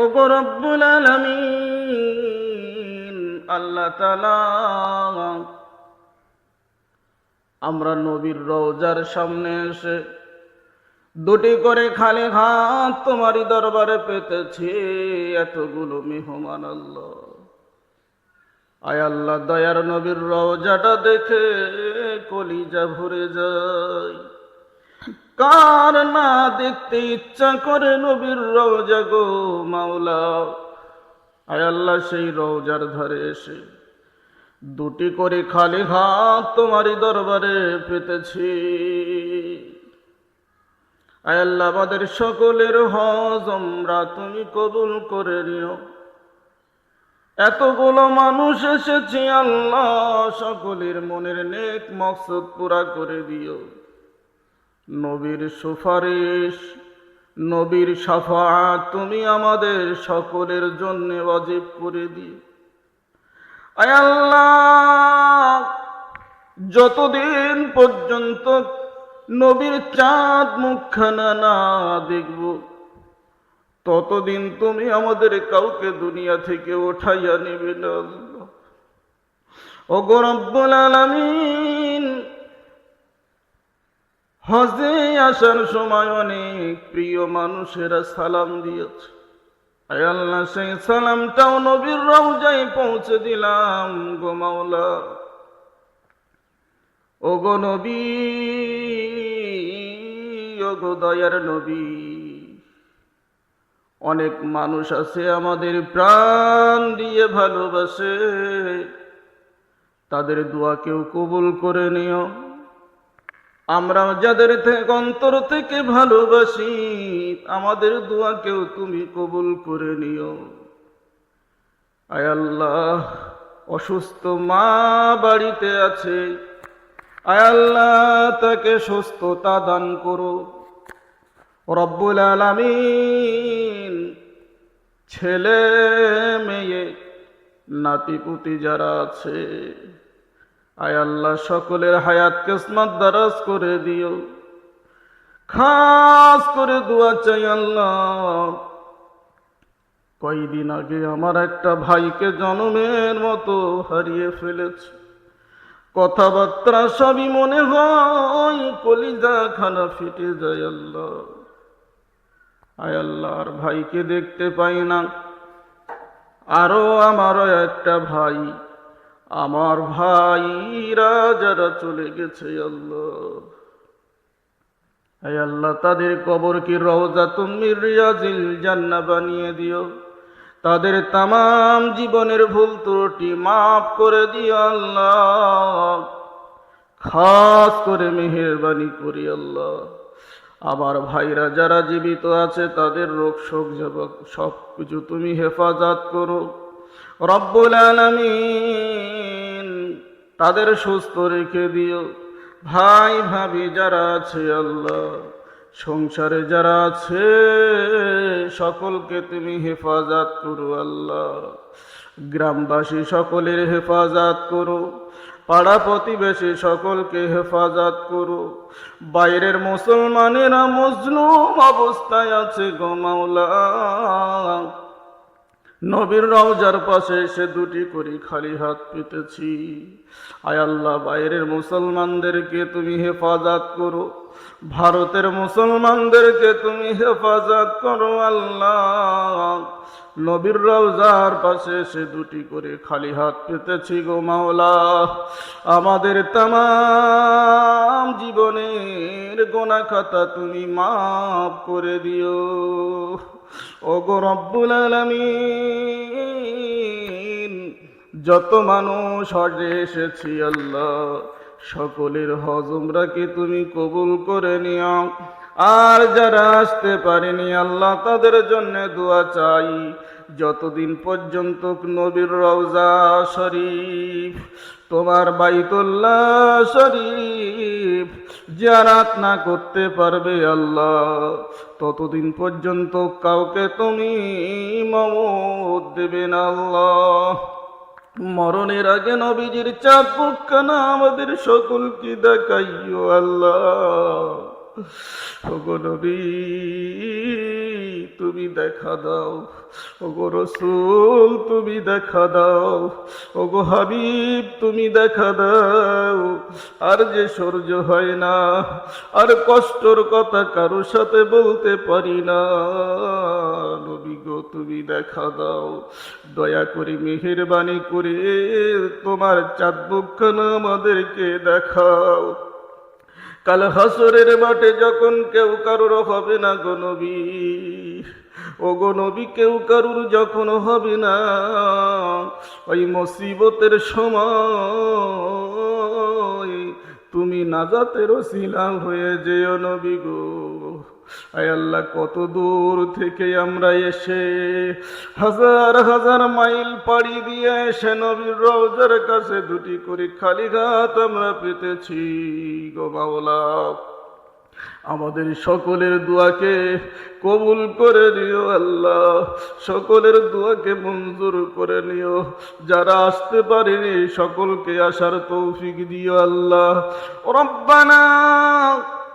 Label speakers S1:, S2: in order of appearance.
S1: ও রব্বুল আল্লাহ তাআলা, আমরা নবীর রওজার সামনে এসে দুটি করে খালি হাত তোমারই দরবারে পেতেছি। এতগুলো মেহমান আল্লাহ। আয় আল্লাহ, দয়ার নবীর রওজাটা দেখে কলিজা ভরে যায়। কার না দেখতে ইচ্ছা করে নবীর রওজা গো মাওলা? আয় আল্লাহ সেই রওজার ধারে এসে। দুটি করে খালি হাত তোমারই দরবারে পেতেছি। আয় আল্লাহ, আমাদের সকলের হজ আমরা তুমি কবুল করে নিও। এতগুলো মানুষ এসেছি আল্লাহ, সকলের মনের নেক মকসদ পুরা করে দিও। নবীর সুপারিশ নবীর সাফাত তুমি আমাদের সকলের জন্য ওয়াজিব করে আল্লাহ, যতদিন পর্যন্ত নবীর চাঁদ মুখখানা না দেখব, ততদিন তুমি আমাদের কাউকে দুনিয়া থেকে ওঠাইয়া নেবে না আল্লাহ। ও গরব্বুল আলামিন হজে আসার সময় অনেক প্রিয় মানুষেরা সালাম দিয়েছে। আল্লাহ, সেই সালামটাও নবীর রওজায় পৌঁছে দিলাম গো মাওলা। ও গো নবী ও গো দয়ার নবী, অনেক মানুষ আছে আমাদের প্রাণ দিয়ে ভালোবাসে। তাদের দোয়া কেউ কবুল করে নিও। আমরা যাদের থেকে অন্তর থেকে ভালোবাসি, আমাদের দোয়া কেউ তুমি কবুল করে নিও। আয় আল্লাহ, অসুস্থ মা বাড়িতে আছে। আয় আল্লাহ, তাকে সুস্থতা দান করো। রব্বুল আলামিন, ছেলে, মেয়ে, নাতিপুতি যারা আছে আয় আল্লাহ, সকলের হায়াত কিসমত দারাজ করে দিও। খাস করে দোয়া চাই আল্লাহ। কয়দিন আগে আমার একটা ভাইকে জন্মের মতো হারিয়ে ফেলেছে। কথাবার্তা সবই মনে হয় কলিজা খানা ফিটে যায় আল্লাহ। আয় আল্লাহ, আর ভাইকে দেখতে পাই না। আরও আমারও একটা ভাই। আমার ভাইরা যারা চলে গেছে, আল্লাহ। আল্লাহ, তাদের কবর কি রওজা তুমি রিয়াজিল জান্না বানিয়ে দিও। তাদের তাম জীবনের ভুল ত্রুটি মাফ করে দিও, আল্লাহ। খাস করে মেহেরবানি করি, আল্লাহ। আমার ভাইরা যারা জীবিত আছে, তাদের রোগ শোক সব কিছু তুমি হেফাজত করো। রব্বুল আলামিন তাদের সুস্থ রেখে দিও। ভাই, ভাবি যারা আছে আল্লাহ, সংসারে যারা আছে, সকলকে তুমি হেফাজত করো আল্লাহ। গ্রামবাসী সকলের হেফাজত করো, পাড়া প্রতিবেশী সকলকে হেফাজত করো। বাইরের মুসলমানেরা মজলুম অবস্থায় আছে গো মাওলা। নবীর রওজার পাশে এসে দুটি করে খালি হাত পেতেছি। আয় আল্লাহ, বাইরের মুসলমানদেরকে তুমি হেফাজত করো। ভারতের মুসলমানদেরকে তুমি হেফাজত করো, আল্লাহ। নবীর রওজার পাশে এসে দুটি করে খালি হাত পেতেছি গো মাওলা। আমাদের তাম জীবনের গোনা খাতা তুমি মাফ করে দিও। ও গো রব্বুল আলামিন, যত মানুষ হজে এসেছি আল্লাহ, সকলের হজমরাকে তুমি কবুল করে নিও। আর যারা আসতে পারেনি আল্লাহ তাদের জন্য দোয়া চাই। যতদিন পর্যন্ত নবীর রওজা শরীফ, তোমার বাইতুল্লাহ শরীফ জারাত না করতে পারবে আল্লাহ, ততদিন পর্যন্ত কাউকে তুমি মমত দেবে না আল্লাহ। মরণের আগে নবীজির চাঁদ মুখখানা আমাদের সকলকে দেখাইও আল্লাহ। ওগো নবী, তুমি দেখা দাও। ওগো রসুল, তুমি দেখা দাও। ওগো হাবিব, তুমি দেখা দাও। আর যে সহ্য হয় না, আর কষ্টর কথা কারোর সাথে বলতে পারি না। নবী গো, তুমি দেখা দাও। দয়া করে মেহেরবানি করে তোমার চাঁদ আমাদেরকে দেখাও। কাল হাসরের মাঠে যখন কেউ কারোর হবে না গো নবী ও গো নবী কেউ কারুর যখন হবে না, ওই মুসিবতের সময় তুমি নাজাতের শিলা হয়ে যেও নবী গো। আয় আল্লাহ, কত দূর থেকে আমরা এসে হাজার হাজার মাইল পাড়ি দিয়ে এসে নবীর রওজার কাছে দুটি করে খালি ঘাত আমরা পেতেছি। গো মাওলা, আমাদের সকলের দোয়াকে কবুল করে নিও আল্লাহ, সকলের দোয়াকে মঞ্জুর করে নিও। যারা আসতে পারেনি, সকলকে আসার তৌফিক দিও আল্লাহ। রব্বানা